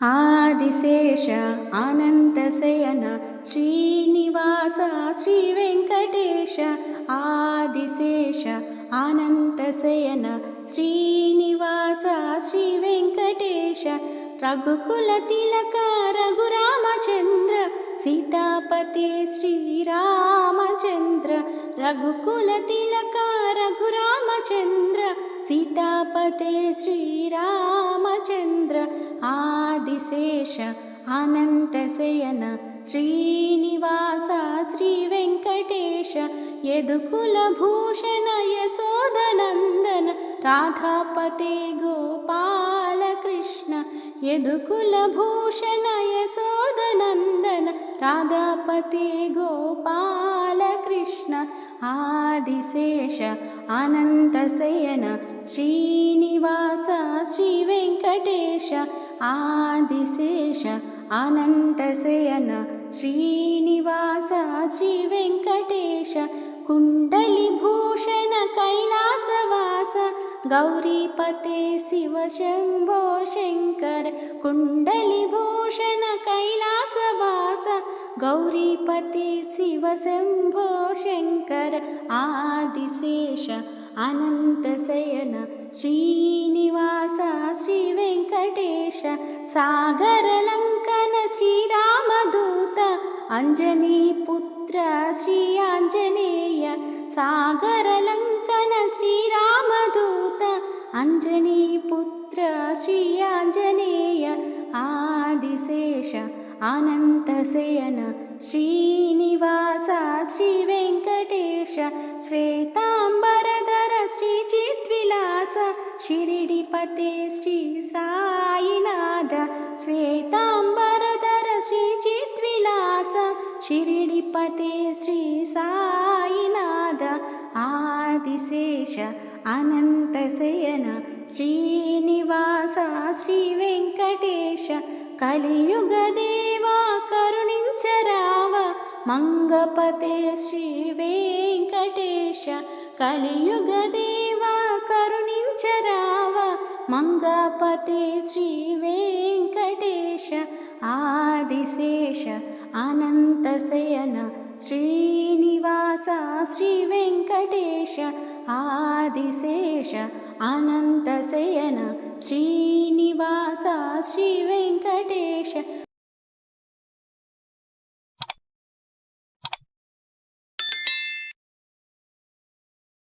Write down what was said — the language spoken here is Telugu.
ఆదిశేష అనంతశయన శ్రీనివాస శ్రీ వెంకటేశ ఆదిశేష అనంతశయన శ్రీనివాస శ్రీ వెంకటేశ రఘుకుల తిలక రఘురామచంద్ర సీతాపతి శ్రీరామచంద్ర రఘుకుల తిలక రఘురామచంద్ర सीतापते श्रीरामचन्द्र आदिशेष अनन्तशयन श्रीनिवास श्रीवेङ्कटेश यदुकुलभूषण यशोदनन्दन राधापते गोपालकृष्ण यदुकुलभूषण यशोदनन्दन राधापते गोपालकृष्ण భూషణ యశోదనందన రాధాపతే గోపాల కృష్ణ ఆదిశేష అనంతశయన శ్రీనివాస శ్రీ వెంకటేశ ఆదిశేష అనంతశయన శ్రీనివాస శ్రీ వెంకటేశ కుండలి భూషణ కైలాసవాస గౌరీపతే शङ्कर आदिशेष अनन्तशयन श्रीनिवास श्रीवेङ्कटेश सागरलङ्कन श्रीरामदूत अञ्जनीपुत्र श्री आञ्जनेय सागरलङ्कन श्रीरामदूत अञ्जनीपुत्र श्री आञ्जनेय आदिशेष अनन्तशयन श्रीनिवास श्रीवे శ్రీ ఆంజనేయ సాగరలంకన శ్రీరామదూత అంజనీ పుత్ర శ్రీ ఆంజనేయ ఆదిశేష అనంతశయన శ్రీనివాస శ్రీ వెంకటేశ శ్వేతాంబరధర శ్రీ చిద్విలాస షిరిడిపతే శ్రీ సాయినాథ శ్వేతాంబరధర శ్రీ చిద్విలాస షిరిడిపతే శ్రీ సాయినాథ ఆదిశేష అనంతశయన శ్రీనివాస శ్రీ వెంకటేశ కలియుగ దేవా కరుణించరావ మంగపతే శ్రీ వెంకటేశ కలియుగ దేవా కరుణించరావ మంగపతే శ్రీ వెంకటేశ ఆదిశేష అనంతశయన శ్రీనివాస శ్రీ వెంకటేశ ఆదిశేష అనంతశయన శ్రీనివాస శ్రీ వెంకటేశ